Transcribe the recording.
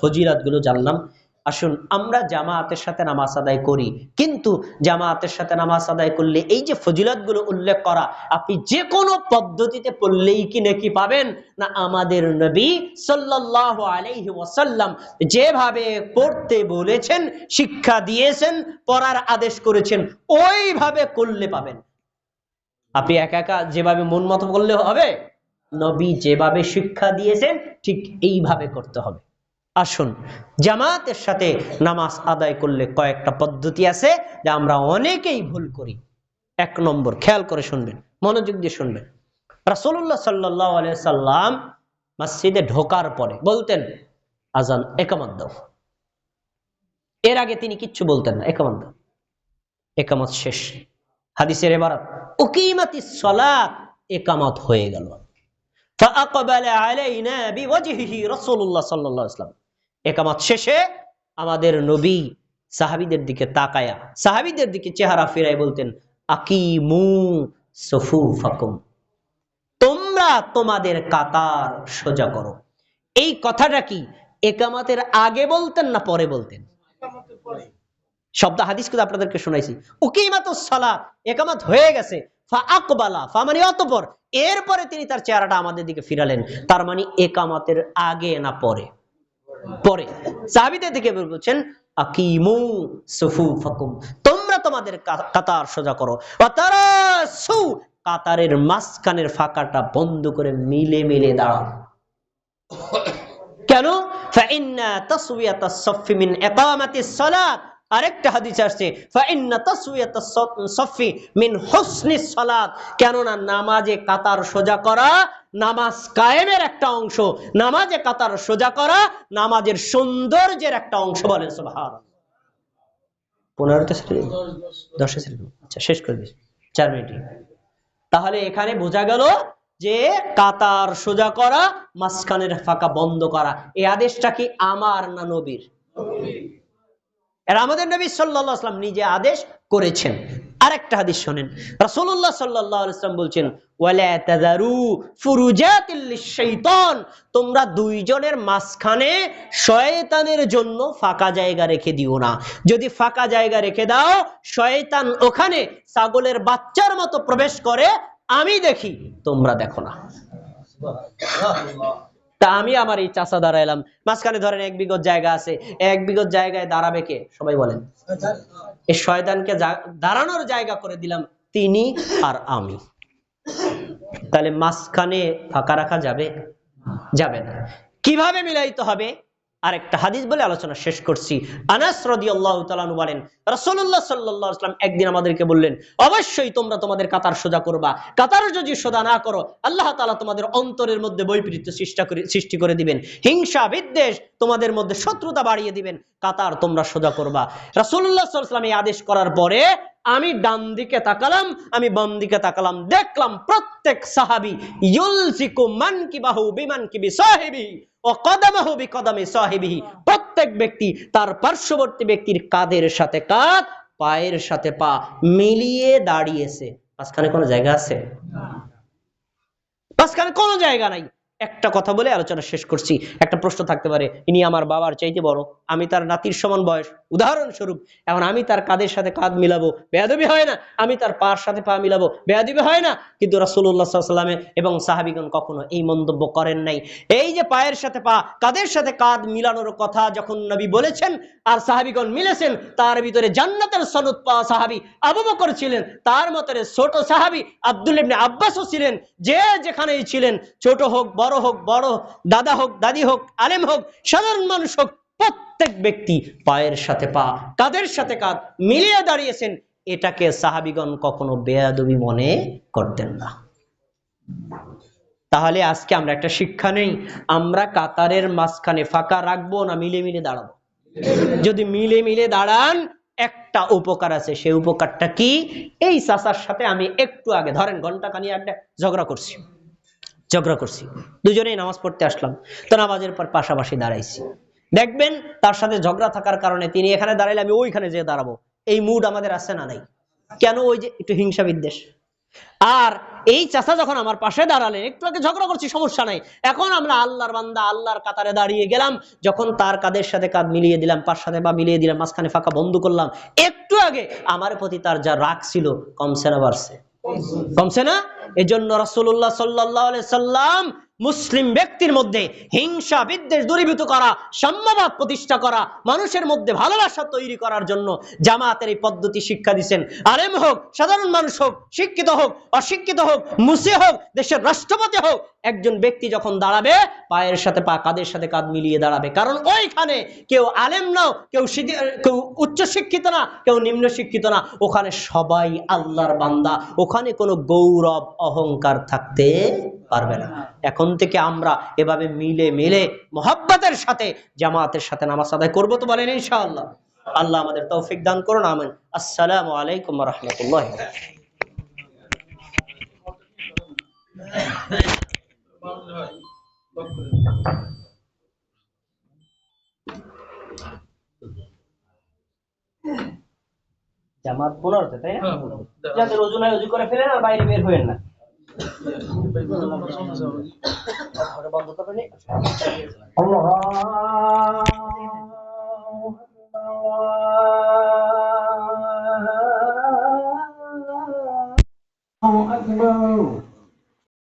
ফজিলাতগুলো জানলাম। আসুন, আমরা জামায়াতের সাথে নামাজ আদায় করি। কিন্তু জামায়াতের সাথে নামাজ আদায় করলে এই যে ফজিলতগুলো উল্লেখ করা, আপনি যে কোনো পদ্ধতিতে পড়লেই কি নাকি পাবেন? না, আমাদের নবী সাল্লাহ আলাইহি ওয়াসাল্লাম যেভাবে পড়তে বলেছেন, শিক্ষা দিয়েছেন, পড়ার আদেশ করেছেন, ওইভাবে করলে পাবেন। আপনি একা একা যেভাবে মন মতো করলে হবে, নবী যেভাবে শিক্ষা দিয়েছেন, ঠিক এইভাবে করতে হবে। আসুন জামাতের সাথে নামাজ আদায় করলে কয়েকটা পদ্ধতি আছে যা আমরা অনেকেই ভুল করি এক নম্বর খেয়াল করে শুনবেন মনোযোগ দিয়ে শুনবেন রাসুল্লাহ সাল্লাহ সাল্লাম মসজিদে ঢোকার পরে বলতেন আজান একামত দাও এর আগে তিনি কিচ্ছু বলতেন না একামত দাও একামত শেষ হাদিসের এবার উকিমাতি সলাত একামত হয়ে গেল فأقبل علينا بوجهه رسول الله صلى الله عليه وسلم একামত শেষে আমাদের নবী সাহাবিদের দিকে তাকায়া, সাহাবিদের দিকে চেহারা ফিরাই বলতেন, আকিমু সফুফাকুম। তোমরা তোমাদের কাতার সোজা করো। এই কথাটা কি একামতের আগে বলতেন না পরে বলতেন? শব্দ হাদিস কিন্তু আপনাদেরকে শোনাইছি। উকিমাত সালাত, একামত হয়ে গেছে। ফা আকবালা, ফা মানে অতপর। এরপরে তিনি তার চেহারাটা আমাদের দিকে ফিরালেন। তার মানে একামতের আগে না পরে। পরে। সাহাবিদের দিকে বলছেন তোমরা তোমাদের কাতার সোজা করো। সু কাতারের মাঝখানের ফাঁকাটা বন্ধ করে মিলে মিলে দাঁড়াও। কেন? ফাইন্না সাফফি মিন ইকামাতিস সালাত আরেকটা হাদিস আসছে মিন কেননা নামাজে কাতার সোজা করা নামাজ কায়েমের একটা অংশ, নামাজে কাতার সোজা করা নামাজের সৌন্দর্যের একটা অংশ বলেন দশে আচ্ছা শেষ করে দিস, চার তাহলে এখানে বোঝা গেল যে কাতার সোজা করা, মাঝখানের ফাঁকা বন্ধ করা, এই আদেশটা কি আমার না নবীর? এর আমাদের নবী আলাইহি নিজে আদেশ করেছেন। আরেকটা হাদিস শোনেন। রাসূলুল্লাহ সাল্লাল্লাহু আলাইহি ওয়াসাল্লাম বলছেন, ওয়ালা তাযারু ফুরুজাতিল লিশ-শাইতান তোমরা দুইজনের মাঝখানে শয়তানের জন্য ফাঁকা জায়গা রেখে দিও না। যদি ফাঁকা জায়গা রেখে দাও, শয়তান ওখানে ছাগলের বাচ্চার মতো প্রবেশ করে। আমি দেখি, তোমরা দেখো না। তা আমি আমার এই চাষা দাঁড়াইলাম। মাঝখানে ধরেন এক বিগত জায়গা আছে, এক বিগত জায়গায় দাঁড়াবে কে? সবাই বলেন। এই শয়তানকে দাঁড়ানোর জায়গা করে দিলাম তিনি আর আমি। তাহলে মাঝখানে ফাঁকা রাখা যাবে? যাবে না। কীভাবে মিলাইতে হবে? আরেকটা হাদিস বলে আলোচনা শেষ করছি। আনাস রাদিয়াল্লাহু তাআলা আনহু বলেন, রাসূলুল্লাহ সাল্লাল্লাহু আলাইহি একদিন আমাদেরকে বললেন, অবশ্যই তোমরা তোমাদের কাতার সোজা করবা। কাতার যদি সোজা না করো, আল্লাহ তাআলা তোমাদের অন্তরের মধ্যে বৈপরীত্য সৃষ্টি করে সৃষ্টি করে দিবেন। হিংসা, বিদ্বেষ তোমাদের মধ্যে শত্রুতা বাড়িয়ে দিবেন। কাতার তোমরা সোজা করবা। আলাইহি ওয়াসাল্লাম এই আদেশ করার পরে আমি ডান দিকে তাকালাম, আমি বাম দিকে তাকালাম, দেখলাম প্রত্যেক সাহাবী, ইউলসিকু মানকিবাহু বিমানকিবি সাহিবি। ও কদমাহু বিকদমে সাহিবিহি প্রত্যেক ব্যক্তি তার পার্শ্ববর্তী ব্যক্তির কাদের সাথে কাঁধ, পায়ের সাথে পা মিলিয়ে দাঁড়িয়েছে। মাঝখানে কোনো জায়গা আছে? মাঝখানে কোনো জায়গা নাই। একটা কথা বলে আলোচনা শেষ করছি। একটা প্রশ্ন থাকতে পারে, ইনি আমার বাবার চাইতে বড়, আমি তার নাতির সমান বয়স। উদাহরণস্বরূপ, এখন আমি তার কাঁধের সাথে কাঁধ মিলাবো? বেয়াদবি হয় না, আমি তার পার সাথে পা মিলাবো। বেয়াদবি হয় না, কিন্তু আলাইহি ওয়াসাল্লামে এবং সাহাবীগণ কখনো এই মন্তব্য করেন নাই। এই যে পায়ের সাথে পা কাঁধের সাথে কাঁধ মিলানোর কথা যখন নবী বলেছেন আর সাহাবীগণ মিলেছেন, তার ভিতরে জান্নাতের সনদ পাওয়া সাহাবী আবু বকর ছিলেন, তার মতরে ছোট সাহাবি আব্দুল আব্বাসও ছিলেন, যে যেখানেই ছিলেন, ছোট হোক, বড় হোক, বড় দাদা হোক, দাদি হোক, আলেম হোক, সাধারণ মানুষ হোক, প্রত্যেক ব্যক্তি পায়ের সাথে পা, কাঁধের সাথে কাঁধ মিলিয়ে দাঁড়িয়েছেন। এটাকে সাহাবীগণ কখনো বেয়াদবি মনে করতেন না। তাহলে আজকে আমরা একটা শিক্ষা নেই। আমরা কাতারের মাঝখানে ফাঁকা রাখব না, মিলে মিলে দাঁড়াবো? যদি মিলে মিলে দাঁড়ান, একটা উপকার আছে, সেই উপকারটা কি? এই চাচার সাথে আমি একটু আগে, ধরেন ঘণ্টা কানি একটা ঝগড়া করছি। ঝগড়া করছি। দুজনেই নামাজ পড়তে আসলাম। তো নামাজের পর পাশাপাশি দাঁড়াইছি। দেখবেন তার সাথে ঝগড়া থাকার কারণে তিনি এখানে দাঁড়াইলে আমি ওইখানে যেয়ে দাঁড়াবো। এই মুড আমাদের আছে না নাই? কেন ওই যে একটু হিংসা বিদ্বেষ? আর এই চাচা যখন আমার পাশে দাঁড়ালেন একটু আগে ঝগড়া করছি, সমস্যা নাই। এখন আমরা আল্লাহর বান্দা, আল্লাহর কাতারে দাঁড়িয়ে গেলাম। যখন তার কাদের সাথে কাঁধ মিলিয়ে দিলাম, পার সাথে বা মিলিয়ে দিলাম, মাঝখানে ফাঁকা বন্ধ করলাম, একটু আগে আমার প্রতি তার যা রাগ ছিল, কমছে না বাড়ছে। কমছে না? এজন্য জন্য সাল্লাল্লাহু আলাইহি সাল্লাম মুসলিম ব্যক্তির মধ্যে হিংসা, বিদ্বেষ দূরীভূত করা সাম্যবাদ প্রতিষ্ঠা করা, মানুষের মধ্যে ভালোবাসা তৈরি করার জন্য জামাতের এই পদ্ধতি শিক্ষা দিচ্ছেন। আলেম হোক, সাধারণ মানুষ হোক, শিক্ষিত হোক, অশিক্ষিত হোক, মুসি হোক, দেশের রাষ্ট্রপতি হোক, একজন ব্যক্তি যখন দাঁড়াবে, পায়ের সাথে পা কাদের সাথে কাঁধ মিলিয়ে দাঁড়াবে। কারণ ওইখানে কেউ আলেম নাও কেউ কেউ উচ্চ শিক্ষিত না, কেউ নিম্ন শিক্ষিত না। ওখানে সবাই আল্লাহর বান্দা। ওখানে কোনো গৌরব, অহংকার থাকতে পারবে না। এখন থেকে আমরা এভাবে মিলে মিলে মোহাব্বতের সাথে জামাতের সাথে নামাজ আদায় করব তো বলেন ইনশাআল্লাহ। আল্লাহ আমাদের তৌফিক দান করুন আমিন। আসসালামু আলাইকুম রহমতুল্লাহ জামাত পনেরোতে তাই না? যাদের ওজু নাই ওজু করে ফেলেন আর বাইরে বের হবেন না। বন্ধ করবেন Allah